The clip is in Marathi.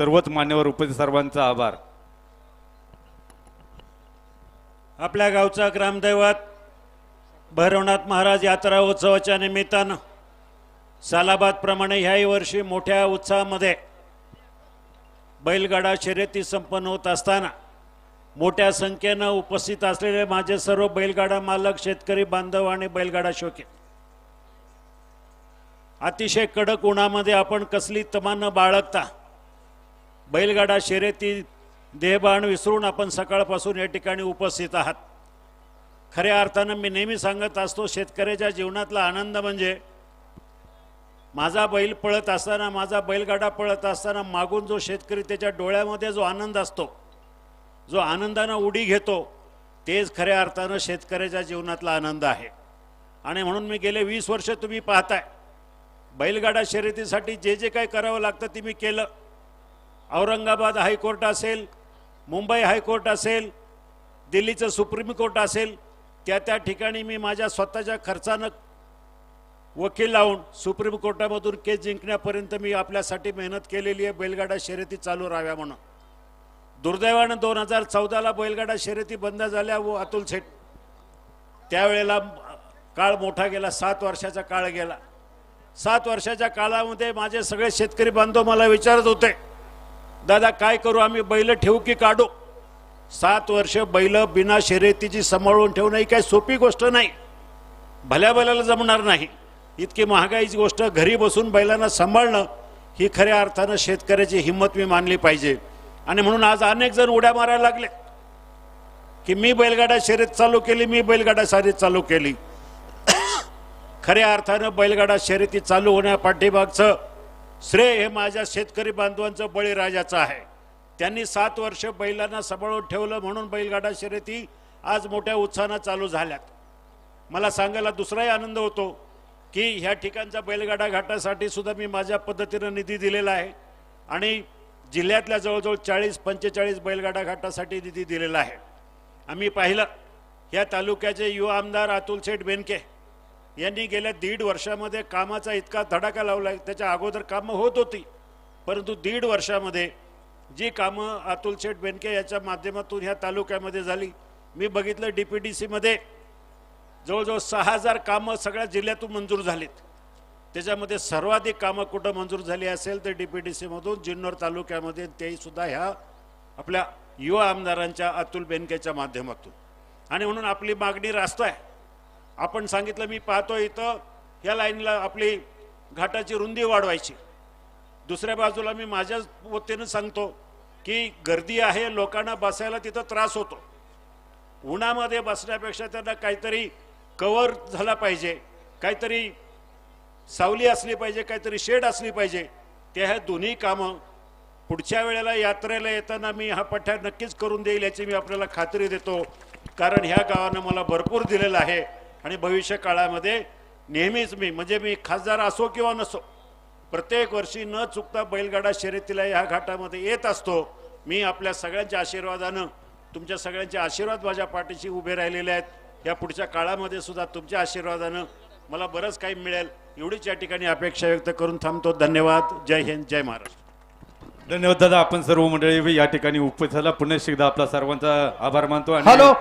सर्वच मान्यवर उपस्थित सर्वांचा आभार. आपल्या गावचा ग्रामदैवत भैरवनाथ महाराज यात्रा उत्सवाच्या निमित्तानं सालाबादप्रमाणे ह्याही वर्षी मोठ्या उत्साहामध्ये बैलगाडा शर्यती संपन्न होत असताना मोठ्या संख्येनं उपस्थित असलेले माझे सर्व बैलगाडा मालक शेतकरी बांधव आणि बैलगाडा शोके अतिशय कडक उन्हामध्ये आपण कसली तमानं न बाळगता बैलगाडा शर्यती देहबाण विसरून आपण सकाळपासून या ठिकाणी उपस्थित आहात. खऱ्या अर्थानं मी नेहमी सांगत असतो शेतकऱ्याच्या जीवनातला आनंद म्हणजे माझा बैल पळत असताना माझा बैलगाडा पळत असताना मागून जो शेतकरी त्याच्या डोळ्यामध्ये जो आनंद असतो जो आनंदानं उडी घेतो तेच खऱ्या अर्थानं शेतकऱ्याच्या जीवनातला आनंद आहे. आणि म्हणून मी गेले वीस वर्ष तुम्ही पाहताय. बैलगाडा शर्यतीसाठी जे जे काही करावं लागतं ते मी केलं. औरंगाबाद हायकोर्ट असेल मुंबई हायकोर्ट असेल दिल्लीचं सुप्रीम कोर्ट असेल त्या त्या ठिकाणी मी माझ्या स्वतःच्या खर्चानं वकील लावून सुप्रीम कोर्टामधून केस जिंकण्यापर्यंत मी आपल्यासाठी मेहनत केलेली आहे बैलगाडा शर्यती चालू राहाव्या म्हणून. दुर्दैवानं दोन हजार चौदाला बैलगाडा शर्यती बंद झाल्या व अतुल शेठ त्यावेळेला काळ मोठा गेला सात वर्षाचा काळ गेला. सात वर्षाच्या काळामध्ये माझे सगळे शेतकरी बांधव मला विचारत होते दादा काय करू? आम्ही बैल ठेवू की काढू? सात वर्ष बैल बिना शर्यतीची सांभाळून ठेवणं ही काही सोपी गोष्ट नाही. भल्या बैलाला जमणार नाही. इतकी महागाईची गोष्ट घरी बसून बैलांना सांभाळणं ही खऱ्या अर्थानं शेतकऱ्याची हिंमत मी मानली पाहिजे. आणि म्हणून आज अनेक जण उड्या मारायला लागले. की मी बैलगाडा शर्यत चालू केली मी बैलगाडा शर्यत चालू केली. खऱ्या अर्थानं बैलगाडा शर्यती चालू होण्या पाठीमागचं श्रेय हे माझ्या शेतकरी बांधवांचं बळीराजाचं आहे. त्यांनी सात वर्ष बैलांना सांभाळून ठेवलं म्हणून बैलगाडा शर्यती आज मोठ्या उत्साहानं चालू झाल्यात. मला सांगायला दुसराही आनंद होतो की ह्या ठिकाणच्या बैलगाडा घाटासाठी सुद्धा मी माझ्या पद्धतीनं निधी दिलेला आहे आणि जिल्ह्यातल्या जवळजवळ चाळीस पंचेचाळीस बैलगाडा घाटासाठी निधी दिलेला आहे. आम्ही पाहिलं या तालुक्याचे युवा आमदार अतुल शेठ बेनके यांनी गेल्या दीड वर्षामध्ये कामाचा इतका धडाका लावला त्याच्या अगोदर कामं होत होती. परंतु दीड वर्षामध्ये जी कामं अतुल शेठ बेनके याच्या माध्यमातून ह्या तालुक्यामध्ये झाली. मी बघितलं डी पी डी सीमध्ये जवळजवळ सहा हजार कामं सगळ्या जिल्ह्यातून मंजूर झालीत. त्याच्यामध्ये सर्वाधिक कामं कुठं मंजूर झाली असेल तर डी पी डी सीमधून जिन्नोर तालुक्यामध्ये तेही सुद्धा ह्या आपल्या युवा आमदारांच्या अतुल बेनकेच्या माध्यमातून. आणि म्हणून आपली मागणी रास्त आहे. आपण सांगितलं मी पाहतो इथं ह्या लाईनला आपली घाटाची रुंदी वाढवायची. दुसऱ्या बाजूला मी माझ्या वतीनं सांगतो की गर्दी आहे लोकांना बसायला तिथं त्रास होतो. उन्हामध्ये बसण्यापेक्षा त्यांना काहीतरी कवर झाला पाहिजे काहीतरी सावली असली पाहिजे काहीतरी शेड असली पाहिजे ते ह्या दोन्ही कामं पुढच्या वेळेला यात्रेला येताना मी हा पठ्ठा नक्कीच करून देईल याची मी आपल्याला खात्री देतो. कारण ह्या गावानं मला भरपूर दिलेलं आहे. आणि भविष्य काळामध्ये नेहमीच मी म्हणजे मी खासदार असो किंवा नसो प्रत्येक वर्षी न चुकता बैलगाडा शर्यतीला ह्या घाटामध्ये येत असतो. मी आपल्या सगळ्यांच्या आशीर्वादानं तुमच्या सगळ्यांचे आशीर्वाद माझ्या पाठीशी उभे राहिलेले आहेत. या पुढच्या काळामध्ये सुद्धा तुमच्या आशीर्वादानं मला बरंच काही मिळेल. एवढीच या ठिकाणी अपेक्षा व्यक्त करून थांबतो. धन्यवाद. जय हिंद जय महाराष्ट्र. धन्यवाद दादा. आपण सर्व मंडळी या ठिकाणी उपस्थित झाला. पुन्हा एकदा आपला सर्वांचा आभार मानतो आणि हॅलो